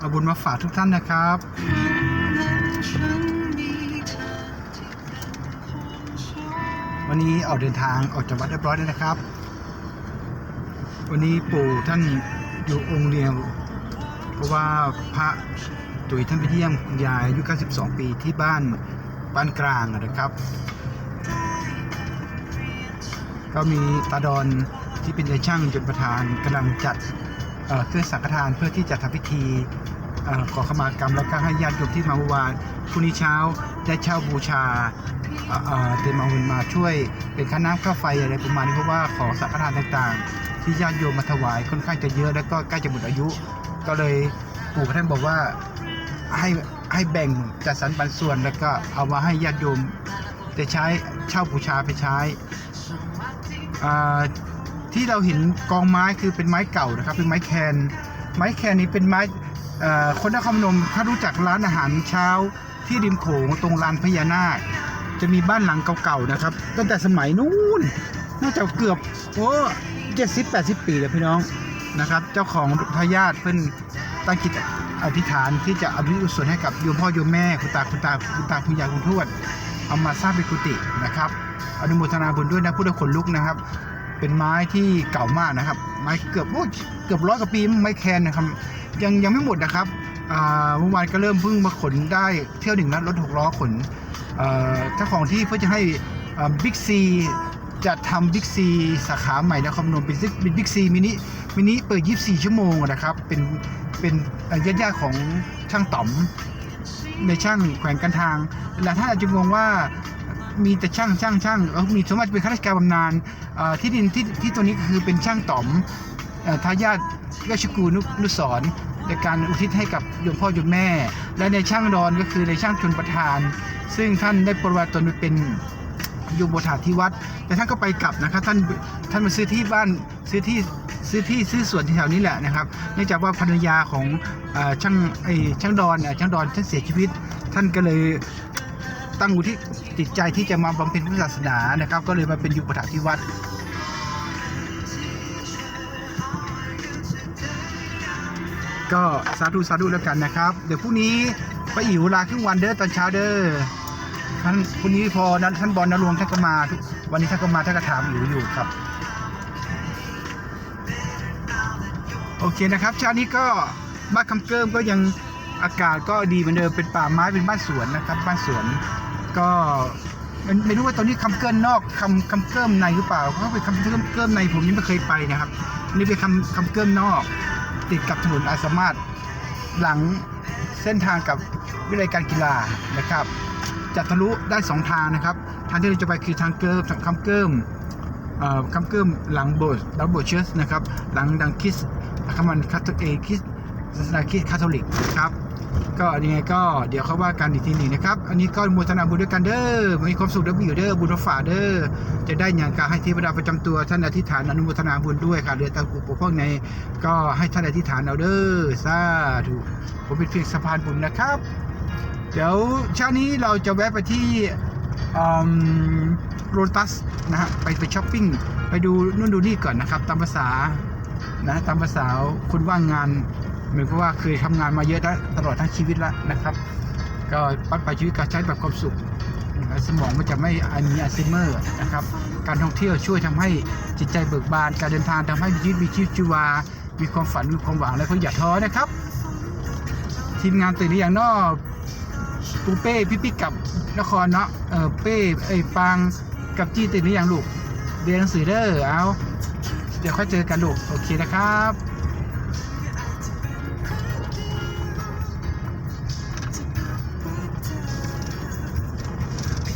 เอาบุญมาฝากทุกท่านนะครับวันนี้ออกเดินทางออกจากวัดเรียบร้อยแล้วนะครับ วันนี้ปู่ท่านอยู่องค์เดียวเพราะว่าพระตุ๋ยท่านไปเยี่ยมคุณยายอายุ 92 ปีที่บ้านบ้านกลางนะครับ ก็มีตาดอนที่เป็นนายช่างจนประธานกำลังจัดเครื่องสังฆทานเพื่อที่จะทำพิธี ขอขมากรรมแล้วก็ให้ญาติโยมที่มาเมื่อวานพรุ่งนี้เช้าได้เช่าบูชาเตรียมเอาเงินมาช่วย เป็นค่าน้ำค่าไฟอะไรประมาณนี้เพราะว่าของสังฆทานต่างๆ ที่ญาติโยมมาถวายค่อนข้างจะเยอะแล้วก็ใกล้จะหมดอายุ ก็เลยปู่ท่านบอกว่าให้ให้แบ่งจัดสรรปันส่วนแล้วก็เอามาให้ญาติโยมจะใช้เช่าบูชาไปใช้ที่เราเห็นกองไม้คือเป็นไม้เก่านะครับ เป็นไม้แคน ไม้แคนนี้เป็นไม้ คนนครพนมถ้ารู้จักร้านอาหารเช้าที่ริมโขงตรงลานพญานาคจะมีบ้านหลังเก่าๆนะครับตั้งแต่สมัยนู้นน่าจะเกือบโอ้เจ็ดสิบแปดสิบปีแล้วพี่น้องนะครับ เจ้าของทายาทเพิ่นตั้งจิตอธิษฐานที่จะอภิอุศนให้กับโยมพ่อโยมแม่คุณตาคุณตาคุณตาคุณยายคุณทวดเอามาสร้างเป็นกุฏินะครับอนุโมทนาบุญด้วยนะพุทธขนลุกนะครับ เป็นไม้ที่เก่ามากนะครับ ไม้เกือบโอ้เกือบร้อยกว่าปีไม้แคนนะครับ ยังยังไม่หมดนะครับเมื่อวานก็เริ่มพิ่งมาขนได้เที่ยวหนึ่งแล้วรถหกล้อขนเอ่อเจ้าของที่เพื่อจะให้บิ๊กซีจะทำบิ๊กซีสาขาใหม่นครพนมเป็นบิ๊กซีมินิมินิเปิด 24 ชั่วโมงนะครับ เป็นเป็นญาติญาติๆของช่างต๋อมในช่างแขวงกันทางหลายท่านอาจจะงงว่า มีแต่ช่างช่างช่างเอ้ามีสมมติเป็นข้าราชการบำนาญเอ่อที่ดินที่ที่ตัวนี้คือเป็นช่างต๋อมทายาทราชกูนุนุสรณ์ในการอุทิศให้กับโยมพ่อโยมแม่ และในช่างดอนก็คือในช่างชนประธาน ซึ่งท่านได้ปรวัติตนเป็นโยมบถาที่วัด แต่ท่านก็ไปกลับนะครับท่านท่านมาซื้อที่บ้านซื้อที่ซื้อที่ซื้อสวนแถวนี้แหละนะครับ เนื่องจากว่าภรรยาของอช่างไอช่างดอนช่างดอนท่านเสียชีวิต ท่านก็เลย ตั้งอุทิศจิตใจที่จะมาบำเพ็ญพุทธศาสนานะครับ ก็เลยมาเป็นยุปถักที่วัดก็สาธุสาธุแล้วกันนะครับ เดี๋ยวพรุ่งนี้ไปอิ๋วลาครึ่งวันเด้อตอนเช้าเด้อท่านพรุ่งนี้พอนั้นท่านบอลนรวงท่านก็มาทุกวันนี้ท่านก็มาท่านก็ถามอิ๋วอยู่ครับ โอเคนะครับเช้านี้ก็บ้านคำเกิมก็ยังอากาศก็ดีเหมือนเดิมเป็นป่าไม้เป็นบ้านสวนนะครับ บ้านสวน ก็ไม่ไม่รู้ว่าตอนนี้คำเกินนอกคำคำเกิมในหรือเปล่าเพราะเป็นคำเกิมเกิมในผมยังไม่เคยไปนะครับ นี่เป็นคำคำเกิมนอก ติดกับถนนอาสามารถหลังเส้นทางกับวิทยาลัยการกีฬานะครับ จะทะลุได้สองทางนะครับ ทางที่เราจะไปคือทางเกิมคำเกิมเอ่อคำเกิมหลังโบสถ์ดับโบสถ์เชิร์ชนะครับ หลังดังคิสคำมันคาทเอคิส ศาสนาคริสต์คาทอลิกนะครับก็ยังไงก็เดี๋ยวเขาว่ากันอีกทีหนึ่งนะครับ อันนี้ก็อนุโมทนาบุญด้วยกันเด้อมีความสุขเด้อมีอยู่เด้อบุญฝาเด้อจะได้อย่างการให้เทวดาประจำตัวท่านอธิษฐานอนุโมทนาบุญด้วยค่ะเรือตะกุปกป้องในก็ให้ท่านอธิษฐานเอาเด้อสาธุผมเป็นเพียงสะพานบุญนะครับ เดี๋ยวเช้านี้เราจะแวะไปที่โรตัสนะฮะไปไปช้อปปิ้งไปดูนู่นดูนี่ก่อนนะครับ ตามภาษานะตามภาษาคนว่างงาน เหมือนกับว่าเคยทำงานมาเยอะแล้วตลอดทั้งชีวิตแล้วนะครับ ก็ปัดไปชีวิตการใช้แบบความสุข สมองมันจะไม่อันมีอัลไซเมอร์นะครับ การท่องเที่ยวช่วยทำให้จิตใจเบิกบาน การเดินทางทำให้มีชีวิตมีชีวิตชีวา มีความฝันมีความหวังและก็อย่าท้อนะครับ ทีมงานตื่นหรือยังนอปูเป้พี่ปิ๊กกับนครเนาะเออเป้ไอ้ปางกับจี้ตื่นหรือยังลูกเรียนหนังสือเด้อเอาเดี๋ยวค่อยเจอกันลูกโอเคนะครับ